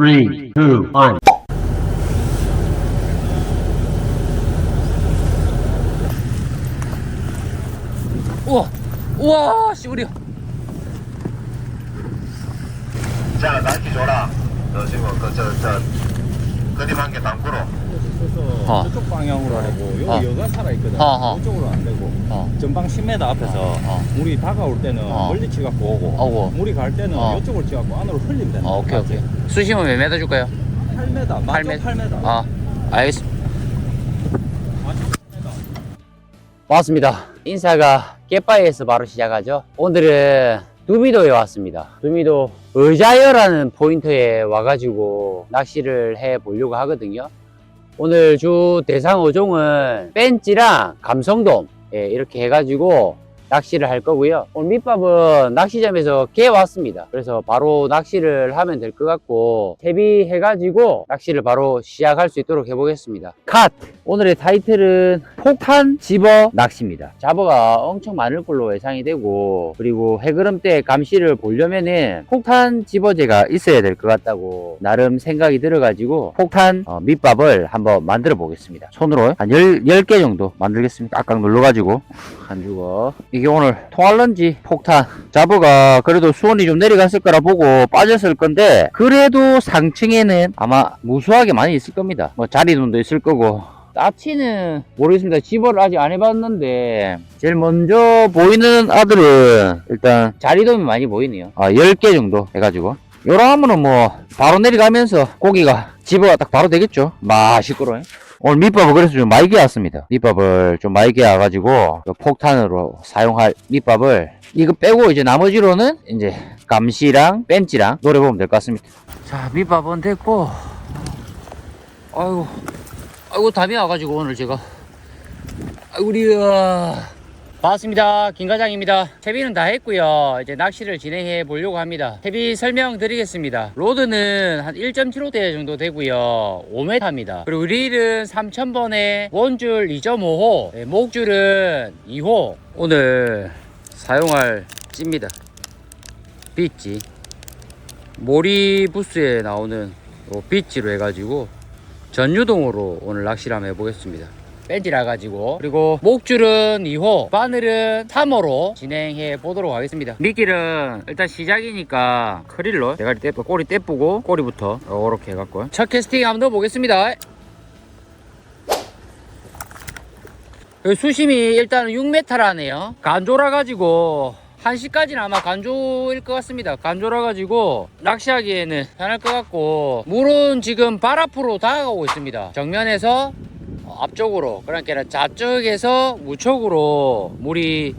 Three, two, one. 우와 우와 씨부리야 자, 날씨 줘라. 너 지금 그저저 그림 한개 담그로. 어. 저쪽 방향으로 하고 여기 어. 여가 살아 있거든. 어, 어. 이쪽으로 안 되고 어 전방 10m 앞에서 어, 어. 물이 다가올 때는 어. 멀리 치갖고 오고 오고. 물이 갈 때는 어. 이쪽으로 치갖고 안으로 흘리면 된다. 어, 오케이 오케이 수심은 몇 메터 줄까요? 8m, 맞죠? 8m. 8m. 아 알겠습니다 반갑습니다 인사가 깨빠이에서 바로 시작하죠 오늘은 두미도에 왔습니다 두미도 의자여라는 포인트에 와가지고 낚시를 해 보려고 하거든요 오늘 주 대상 어종은 벤찌랑 감성돔. 예, 이렇게 해가지고 낚시를 할 거고요. 오늘 밑밥은 낚시점에서 개 왔습니다. 그래서 바로 낚시를 하면 될 것 같고 대비해가지고 낚시를 바로 시작할 수 있도록 해보겠습니다. 컷! 오늘의 타이틀은 폭탄 집어 낚시입니다. 잡어가 엄청 많을 걸로 예상이 되고 그리고 해그름 때 감시를 보려면은 폭탄 집어제가 있어야 될 것 같다고 나름 생각이 들어가지고 폭탄 어, 밑밥을 한번 만들어 보겠습니다. 손으로 한 10, 10개 정도 만들겠습니다. 깍깍 눌러가지고 안 죽어. 이게 오늘 통할런지 폭탄 잡어가 그래도 수온이 좀 내려갔을 거라 보고 빠졌을 건데 그래도 상층에는 아마 무수하게 많이 있을 겁니다. 뭐 자리돈도 있을 거고 따치는 모르겠습니다. 집어를 아직 안 해봤는데 제일 먼저 보이는 아들은 일단 자리돔이 많이 보이네요. 아 10개 정도 해가지고 요런 하면은 뭐 바로 내려가면서 고기가 집어가 딱 바로 되겠죠. 맛있고로 오늘 밑밥을 그래서 좀 많이 개왔습니다. 밑밥을 좀 많이 개와가지고 그 폭탄으로 사용할 밑밥을 이거 빼고 이제 나머지로는 이제 감시랑 벤치랑 노려보면 될 것 같습니다. 자 밑밥은 됐고 아이고 아이고 담이 와가지고 오늘 제가 아이고 우리가 반갑습니다. 김 과장입니다. 채비는 다 했고요. 이제 낚시를 진행해 보려고 합니다. 채비 설명 드리겠습니다. 로드는 한 1.75대 정도 되고요. 5m입니다. 그리고 릴은 3000번에 원줄 2.5호, 네, 목줄은 2호. 오늘 사용할 찌입니다. 비찌. 모리 부스에 나오는 요 비찌로 해가지고 전유동으로 오늘 낚시를 한번 해보겠습니다. 뺀지라 가지고. 그리고 목줄은 2호 바늘은 3호로 진행해 보도록 하겠습니다. 미끼는 일단 시작이니까 크릴로 대가리 떼고 꼬리 떼쁘고 꼬리부터 이렇게 해갖고. 첫 캐스팅 한번 넣어보겠습니다. 여기 수심이 일단은 6m라네요. 간조라 가지고 1시까지는 아마 간조일 것 같습니다. 간조라 가지고 낚시하기에는 편할 것 같고 물은 지금 발 앞으로 다가오고 있습니다. 정면에서 어, 앞쪽으로 그러니까 좌쪽에서 우측으로 물이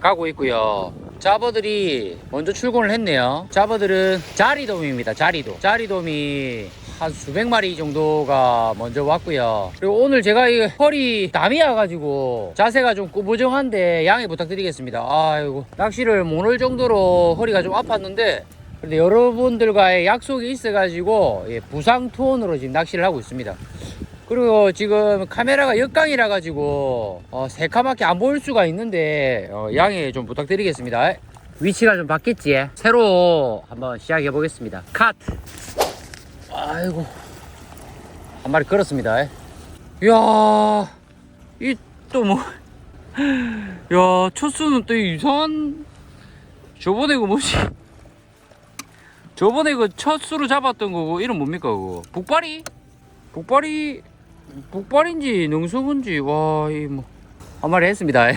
가고 있고요. 잡어들이 먼저 출근을 했네요. 잡어들은 자리돔입니다. 자리돔. 자리돔이 한 수백 마리 정도가 먼저 왔고요. 그리고 오늘 제가 이 허리 담이 와가지고 자세가 좀 꾸부정한데 양해 부탁드리겠습니다. 아이고 낚시를 못 올 정도로 허리가 좀 아팠는데 근데 여러분들과의 약속이 있어가지고 예, 부상 투혼으로 지금 낚시를 하고 있습니다. 그리고 지금 카메라가 역광이라 가지고 어, 새카맣게 안 보일 수가 있는데 어, 양해 좀 부탁드리겠습니다. 위치가 좀 바뀌었지? 새로 한번 시작해 보겠습니다. 컷. 아이고 한 마리 걸었습니다. 이야 이 또 뭐? 야 첫수는 또 이상한 저번에 그 뭐지? 저번에 그 첫수로 잡았던 거고 이름 뭡니까 그거? 북발이? 북발이 북발인지 능수분지 와이 뭐 한 마리 했습니다.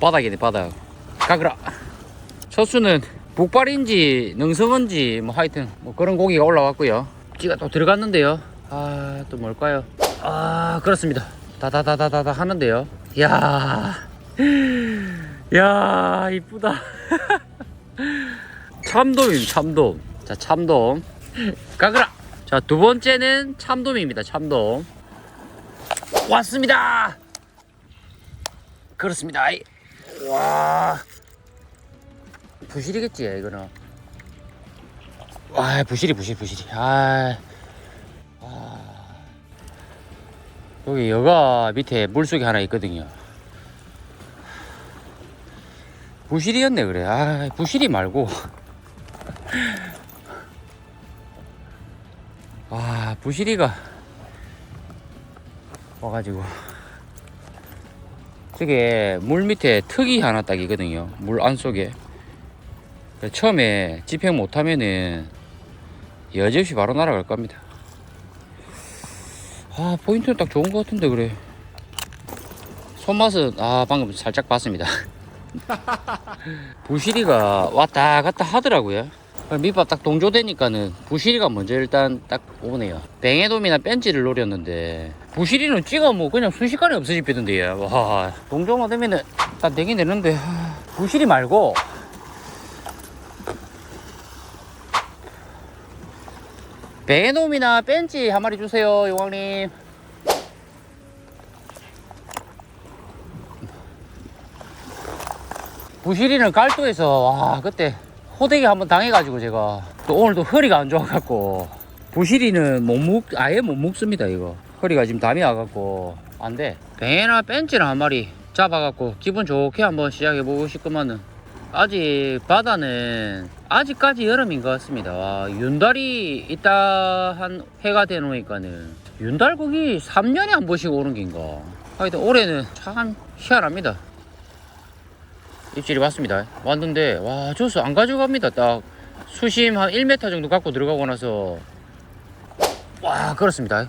바닥이네 바닥. 가그라. 첫수는 북발인지 능성인지 뭐 하여튼 뭐 그런 고기가 올라왔고요. 찌가 또 들어갔는데요. 아 또 뭘까요? 아 그렇습니다. 다다다다다다 하는데요. 야, 야 이쁘다. 참돔임 참돔. 자 참돔. 가그라. 자 두 번째는 참돔입니다. 참돔. 왔습니다. 그렇습니다. 와. 부실이겠지 이거는 아 부실이 부실 부실이 아, 아. 여기 여가 밑에 물속에 하나 있거든요 부실이었네 그래 아 부실이 말고 부시리가 와가지고. 저게 물 밑에 턱이 하나 딱 있거든요. 물 안속에. 처음에 집행 못하면은 여지없이 바로 날아갈 겁니다. 아 포인트는 딱 좋은 것 같은데 그래. 손맛은 아 방금 살짝 봤습니다. 부시리가 왔다 갔다 하더라고요 밑밥 딱 동조되니까는 부시리가 먼저 일단 딱 오네요. 뱅에돔이나 벤치를 노렸는데 부시리는 찍어 뭐 그냥 순식간에 없어지던데 와 동조만 되면은 딱 되긴 되는데 하, 부시리 말고. 뱅에돔이나 벤치 한 마리 주세요 용왕님. 부시리는 갈도에서 와 그때 호되게 한번 당해가지고 제가. 또 오늘도 허리가 안 좋아갖고. 부시리는 못 먹, 아예 못 먹습니다 이거. 허리가 지금 담이 와갖고. 안돼. 뱅에나 벤치를 한 마리 잡아갖고 기분 좋게 한번 시작해보고 싶구만은. 아직 바다는 아직까지 여름인 것 같습니다. 와 윤달이 있다 한 해가 되놓으니까는. 윤달 거기 3년에 한 번씩 오는 긴가. 하여튼 올해는 참 희한합니다 입질이 왔습니다. 왔는데 와 저수 안 가져갑니다. 딱 수심 한 1m 정도 갖고 들어가고 나서 와 그렇습니다.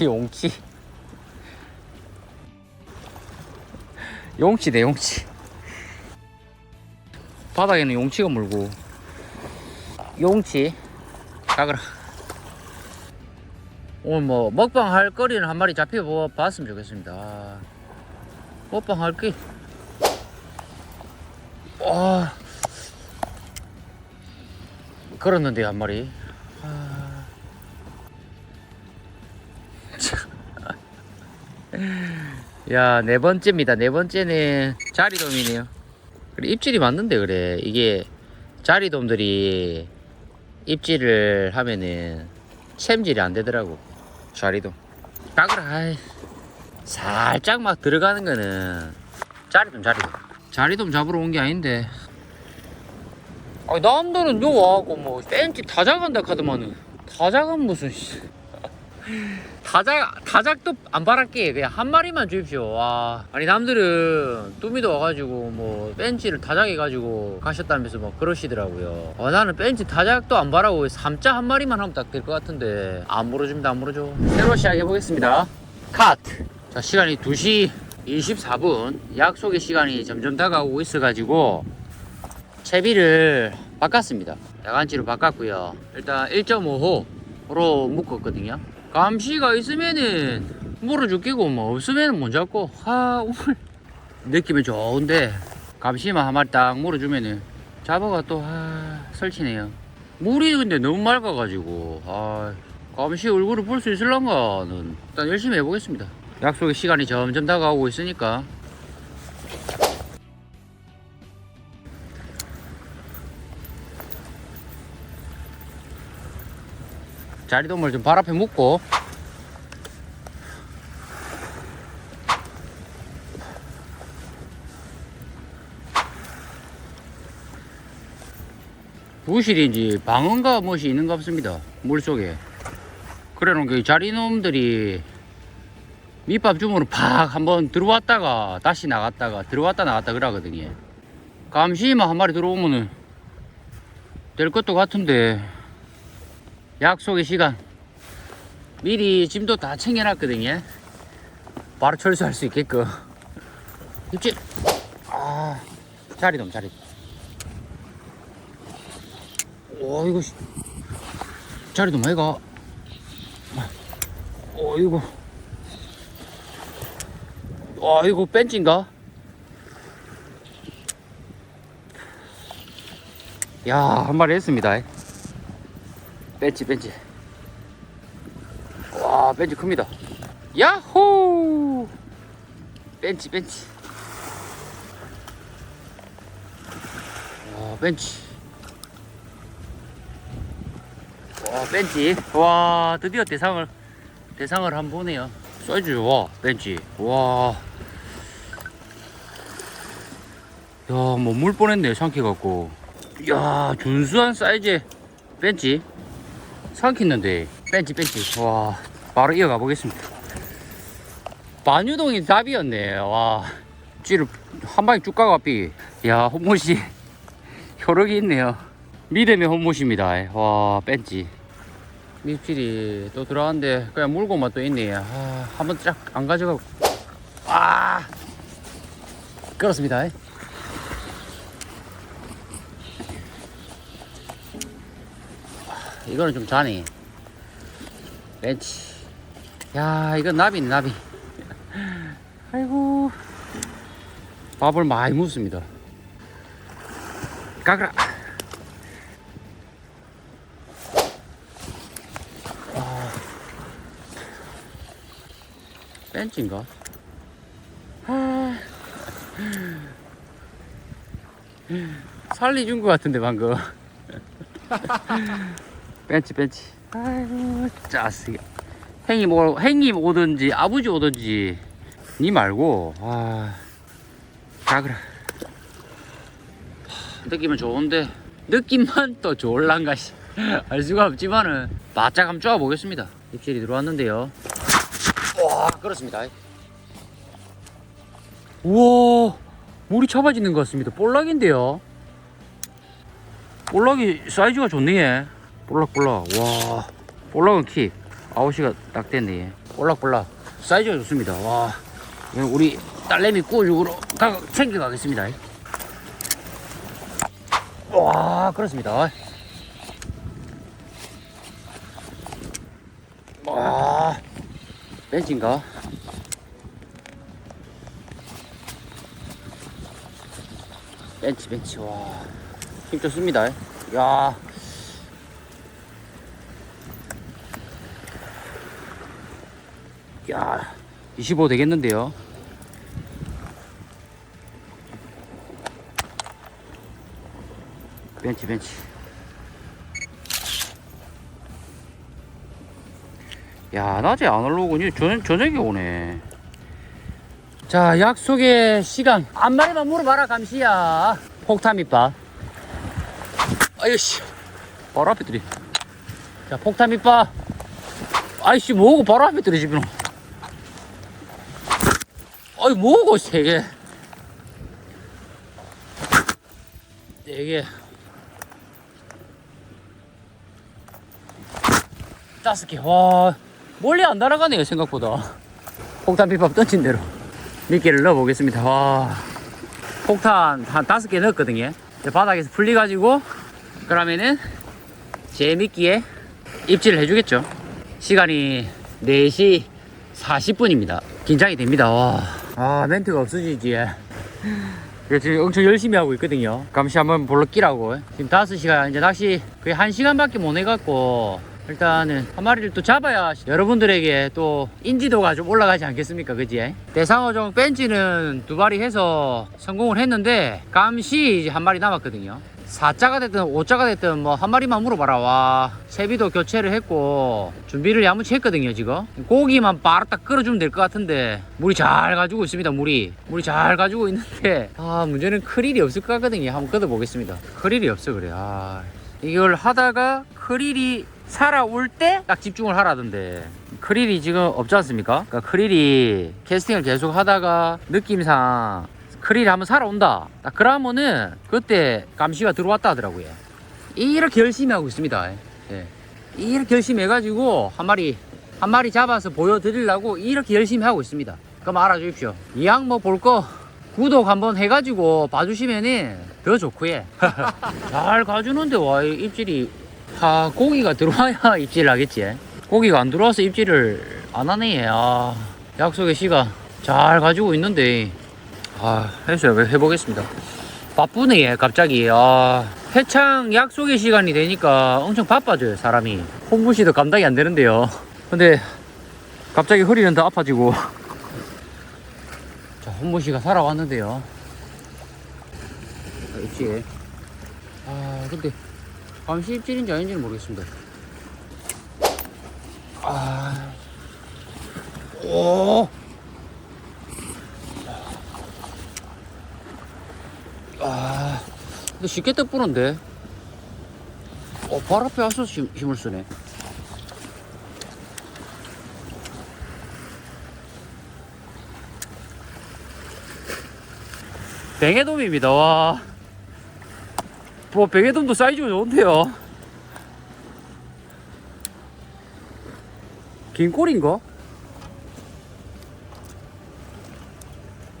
용치 용치네 용치 바닥에는 용치가 물고 용치 가거라 오늘 뭐 먹방 할 거리는 한 마리 잡혀 봤으면 좋겠습니다. 아, 먹방 할 게. 와. 걸었는데 한 마리. 아. 야, 네 번째입니다. 네 번째는 자리돔이네요. 그래, 입질이 맞는데 그래. 이게 자리돔들이 입질을 하면은 챔질이 안 되더라고. 자리도. 까그라 아이. 살짝 막 들어가는 거는 자리돔 자리돔 자리돔 잡으러 온 게 아닌데. 아니 남들은 요 와갖고 뭐 벤치 타작한다 카드만은. 타작은 무슨 씨. 타작 타작도 안 바랄게. 그냥 한 마리만 주십시오. 와. 아니 남들은 뚜미도 와가지고 뭐 벤치를 타작해가지고 가셨다면서 뭐 그러시더라고요. 어, 나는 벤치 타작도 안 바라고 삼자 한 마리만 하면 딱 될 것 같은데. 안 물어줍니다 안 물어줘. 새로 시작해 보겠습니다. 카트 자 시간이 2시 24분. 약속의 시간이 점점 다가오고 있어가지고 채비를 바꿨습니다. 야간치로 바꿨고요. 일단 1.5호 로 묶었거든요. 감시가 있으면은 물어줄 끼고 뭐 없으면은 못 잡고. 아 오늘 느낌이 좋은데 감시만 한 마리 딱 물어주면은 잡아가 또 아, 설치네요. 물이 근데 너무 맑아가지고 아 감시 얼굴을 볼 수 있을란가는. 일단 열심히 해보겠습니다. 약속의 시간이 점점 다가오고 있으니까 자리돔을 좀 발 앞에 묶고. 부실인지 방언가 무엇이 있는가 없습니다 물속에. 그래 놓은 게 자리놈들이 밑밥 주문으로 팍 한번 들어왔다가 다시 나갔다가 들어왔다 나갔다 그러거든요. 감시만 한 마리 들어오면은 될 것도 같은데 약속의 시간. 미리 짐도 다 챙겨놨거든요. 바로 철수할 수 있게끔. 입질 아 자리돔 자리돔 오 이거 씨. 자리돔 해가. 오 이거 와 이거 벤치인가? 야한 마리 했습니다 벤치 벤치. 와 벤치 큽니다. 야호! 벤치 벤치. 와 벤치. 와 벤치. 와 드디어 대상을 대상을 한번 보네요. 사이즈 와 벤치. 와. 야, 뭐 물 뻔했네요, 삼키갖고. 야, 준수한 사이즈의 벤치. 삼키는데, 벤치, 벤치. 와, 바로 이어가 보겠습니다. 반유동이 답이었네. 와, 찌를 한 방에 쭉 가가삐. 야, 홍모씨. 효력이 있네요. 믿음의 홍모씨입니다. 와, 벤치. 밉질이 또 들어왔는데, 그냥 물고만 또 있네. 아, 한번 쫙 안 가져가고. 아, 그렇습니다. 이거는 좀 자네. 벤치. 야, 이건 나비네, 나비. 아이고. 밥을 많이 묻습니다. 가그라. 아. 벤치인가? 아. 살리 준 것 같은데 방금 벤치 벤치. 아이고. 짜스게. 행님 오 행님 오든지 아버지 오든지 니 말고 아 가그라 느낌은 좋은데 느낌만 또 좋을란가 씨. 알 수가 없지만은 바짝 한번 쪼아 보겠습니다. 입질이 들어왔는데요. 와 그렇습니다. 우와 물이 잡아지는 것 같습니다. 볼락인데요. 볼락이 사이즈가 좋네 볼락볼락. 와 볼락은 킥 아웃이가 딱 됐네. 얘. 볼락볼락. 사이즈가 좋습니다. 와 우리 딸내미 가, 챙겨가겠습니다. 와 그렇습니다. 와 벤치인가? 벤치 벤치. 와 힘 좋습니다. 야 야, 25 되겠는데요? 벤치, 벤치. 야, 낮에 안 올라오고, 저녁, 저녁에 오네. 자, 약속의 시간. 한 마리만 물어봐라, 감시야. 폭탄 밑밥. 아이씨. 바로 앞에 들이. 자, 폭탄 밑밥. 아이씨, 뭐고 바로 앞에 들이, 지금. 아이, 뭐고, 세 개. 네 개. 다섯 개. 와, 멀리 안 날아가네요, 생각보다. 폭탄 비법 던진 대로. 미끼를 넣어 보겠습니다. 와, 폭탄 한 다섯 개 넣었거든요. 바닥에서 풀리가지고, 그러면은 제 미끼에 입질을 해주겠죠. 시간이 4시 40분입니다. 긴장이 됩니다. 와, 아, 멘트가 없어지지. 지금 엄청 열심히 하고 있거든요. 감시 한번 볼러 끼라고. 지금 5시간, 이제 낚시 거의 1시간밖에 못 해갖고, 일단은 한 마리를 또 잡아야 여러분들에게 또 인지도가 좀 올라가지 않겠습니까? 그지? 대상어종 벤치는 두 마리 해서 성공을 했는데, 감시 이제 한 마리 남았거든요. 4자가 됐든 5자가 됐든 뭐 한 마리만 물어봐라 와. 채비도 교체를 했고 준비를 야무치 했거든요 지금. 고기만 바로 딱 끌어주면 될 것 같은데 물이 잘 가지고 있습니다 물이. 물이 잘 가지고 있는데 아 문제는 크릴이 없을 것 같거든요. 한번 걷어 보겠습니다. 크릴이 없어 그래. 아 이걸 하다가 크릴이 살아올 때 딱 집중을 하라던데. 크릴이 지금 없지 않습니까? 그러니까 크릴이 캐스팅을 계속 하다가 느낌상 크릴이 한번 살아온다. 딱 그러면은 그때 감시가 들어왔다 하더라고요. 이렇게 열심히 하고 있습니다. 예. 이렇게 열심히 해가지고 한 마리 한 마리 잡아서 보여드리려고 이렇게 열심히 하고 있습니다. 그럼 알아주십시오. 이왕 뭐 볼 거 구독 한번 해가지고 봐주시면은 더 좋고요. 잘 가주는데 와이 입질이 아 고기가 들어와야 입질 하겠지. 고기가 안 들어와서 입질을 안 하네. 아 약속의 시간 잘 가지고 있는데 아, 해서 해보겠습니다. 바쁘네, 얘, 갑자기. 아, 해창 약속의 시간이 되니까 엄청 바빠져요, 사람이. 홍무시도 감당이 안 되는데요. 근데, 갑자기 허리는 더 아파지고. 자, 홍무시가 살아왔는데요. 자, 입질. 아, 근데, 감시 입질인지 아닌지는 모르겠습니다. 아, 오! 아, 근데 쉽게 떡 부는데. 어, 발 앞에 와서 힘, 힘을 쓰네. 뱅에돔입니다, 와. 뭐, 뱅에돔도 사이즈가 좋은데요. 긴 꼬리인가?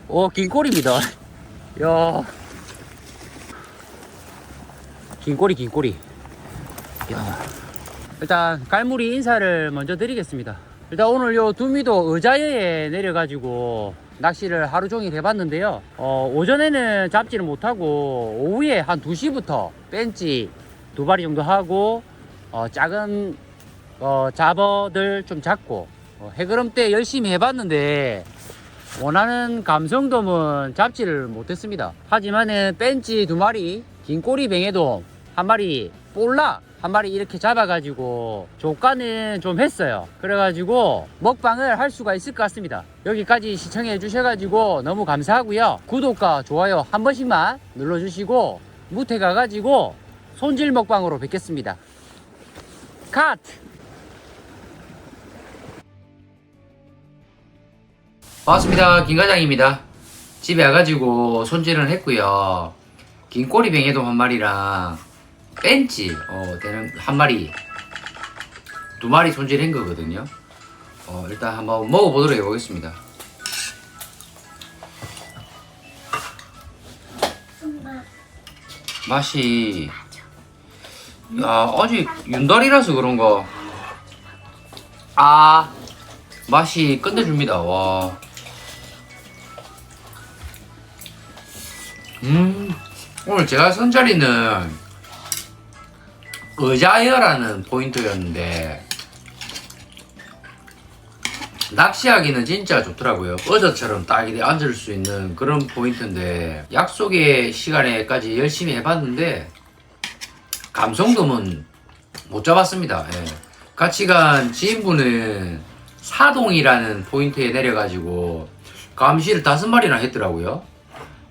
어, 긴 꼬리입니다. 야. 긴 꼬리, 긴 꼬리. 야. 일단, 깔무리 인사를 먼저 드리겠습니다. 일단 오늘 요 두미도 의자에 내려가지고 낚시를 하루 종일 해봤는데요. 어, 오전에는 잡지를 못하고 오후에 한 2시부터 벤치 두 마리 정도 하고 어, 작은 어, 잡어들 좀 잡고 어, 해그럼 때 열심히 해봤는데 원하는 감성돔은 잡지를 못했습니다. 하지만은 벤치 두 마리, 긴 꼬리 뱅에돔 한 마리, 볼락 한 마리 이렇게 잡아가지고 조가는 좀 했어요. 그래가지고 먹방을 할 수가 있을 것 같습니다. 여기까지 시청해 주셔가지고 너무 감사하고요. 구독과 좋아요 한 번씩만 눌러주시고 무태 가가지고 손질 먹방으로 뵙겠습니다. 카트! 반갑습니다. 김과장입니다. 집에 와가지고 손질을 했고요. 긴 꼬리 뱅에돔 한 마리랑 벤치 어, 되는 한 마리 두 마리 손질한 거거든요. 어, 일단 한번 먹어보도록 해보겠습니다. 맛이 야 아직 윤달이라서 그런가 아 맛이 끝내줍니다 와 음, 오늘 제가 선 자리는 의자여라는 포인트였는데 낚시하기는 진짜 좋더라고요. 어저처럼 딱 이렇게 앉을 수 있는 그런 포인트인데 약속의 시간에까지 열심히 해봤는데 감성돔은 못 잡았습니다. 예. 같이 간 지인분은 사동이라는 포인트에 내려가지고 감시를 다섯 마리나 했더라고요.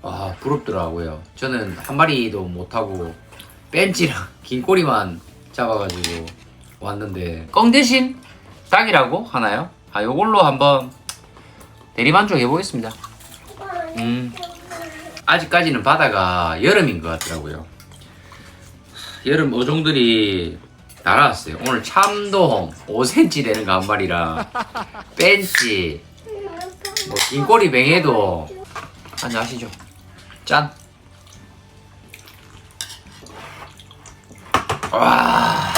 아 부럽더라고요. 저는 한 마리도 못하고 벤치랑 긴 꼬리만 잡아가지고 왔는데 껌 대신 딱이라고 하나요? 아 요걸로 한번 대리만족 해보겠습니다. 음 아직까지는 바다가 여름인 것 같더라고요. 여름 어종들이 날아왔어요. 오늘 참돔 5cm 되는 거 한 마리랑 벤치 뭐 긴꼬리 뱅에도 한잔 하시죠. 짠. 와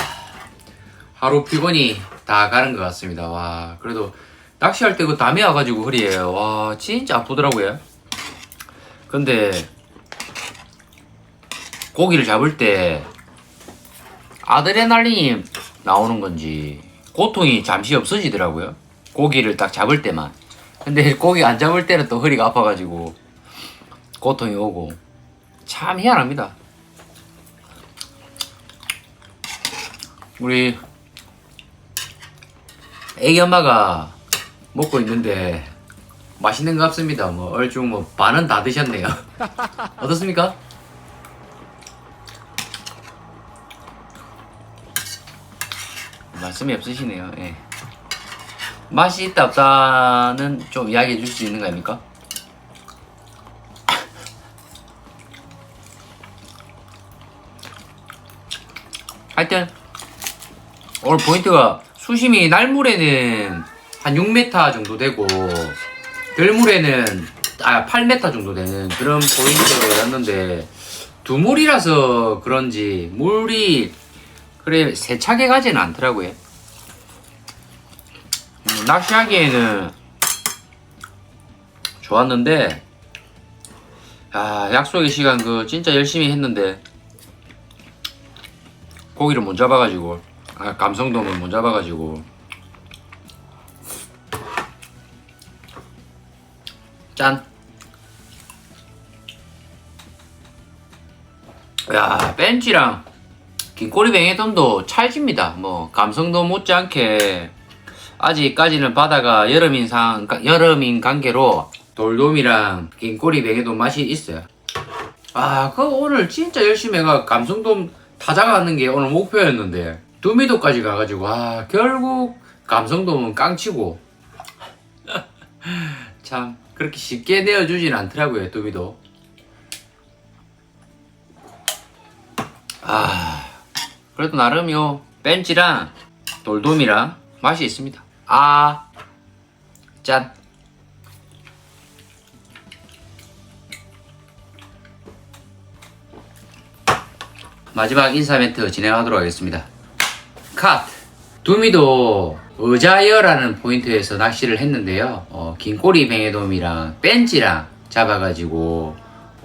하루 피곤이 다 가는 것 같습니다. 와 그래도 낚시할 때 그 담에 와가지고 허리에요. 와 진짜 아프더라고요. 근데 고기를 잡을 때 아드레날린이 나오는 건지 고통이 잠시 없어지더라고요. 고기를 딱 잡을 때만. 근데 고기 안 잡을 때는 또 허리가 아파가지고 고통이 오고 참 희한합니다. 우리 애기 엄마가 먹고 있는데 맛있는 것 같습니다. 뭐 얼추 뭐 반은 다 드셨네요. 어떻습니까? 말씀이 없으시네요. 예. 맛이 있다 없다는 좀 이야기해 줄 수 있는 거 아닙니까? 하여튼 오늘 포인트가 수심이 날물에는 한 6m 정도 되고 들물에는 아 8m 정도 되는 그런 포인트였는데 두물이라서 그런지 물이 그래 세차게 가지는 않더라고요. 음, 낚시하기에는 좋았는데 아 약속의 시간 그 진짜 열심히 했는데 고기를 못 잡아가지고 아, 감성돔을 못 잡아가지고 짠. 야 벤치랑 긴꼬리 뱅에돔도 찰집니다. 뭐 감성돔 못지않게 아직까지는 바다가 여름인 상 여름인 관계로 돌돔이랑 긴꼬리 뱅에돔 맛이 있어요. 아, 그 오늘 진짜 열심히 해가 감성돔 타작하는 게 오늘 목표였는데 두미도까지 가가지고 아 결국 감성돔은 깡치고 참 그렇게 쉽게 내어주진 않더라고요 두미도. 아 그래도 나름요 벤치랑 돌돔이랑 맛이 있습니다. 아 짠. 마지막 인사 멘트 진행하도록 하겠습니다. 컷! 두미도 의자여라는 포인트에서 낚시를 했는데요. 어, 긴꼬리 뱅에돔이랑 벤치랑 잡아가지고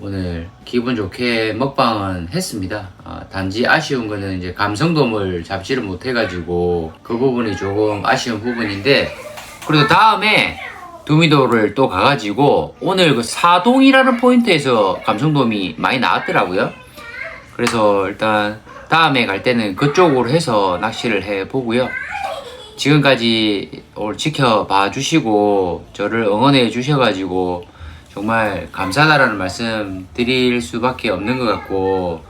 오늘 기분 좋게 먹방은 했습니다. 아, 단지 아쉬운 거는 이제 감성돔을 잡지를 못해가지고 그 부분이 조금 아쉬운 부분인데 그래도 다음에 두미도를 또 가가지고 오늘 그 사동이라는 포인트에서 감성돔이 많이 나왔더라고요. 그래서 일단 다음에 갈 때는 그쪽으로 해서 낚시를 해 보고요. 지금까지 오늘 지켜봐 주시고 저를 응원해 주셔가지고 정말 감사하다라는 말씀 드릴 수밖에 없는 것 같고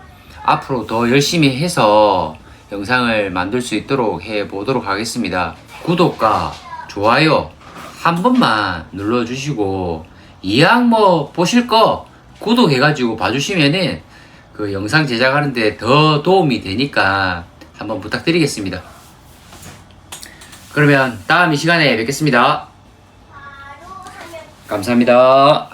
앞으로 더 열심히 해서 영상을 만들 수 있도록 해 보도록 하겠습니다. 구독과 좋아요 한 번만 눌러주시고 이왕 뭐 보실 거 구독해가지고 봐주시면은 그 영상 제작하는데 더 도움이 되니까 한번 부탁드리겠습니다. 그러면 다음 이 시간에 뵙겠습니다. 감사합니다.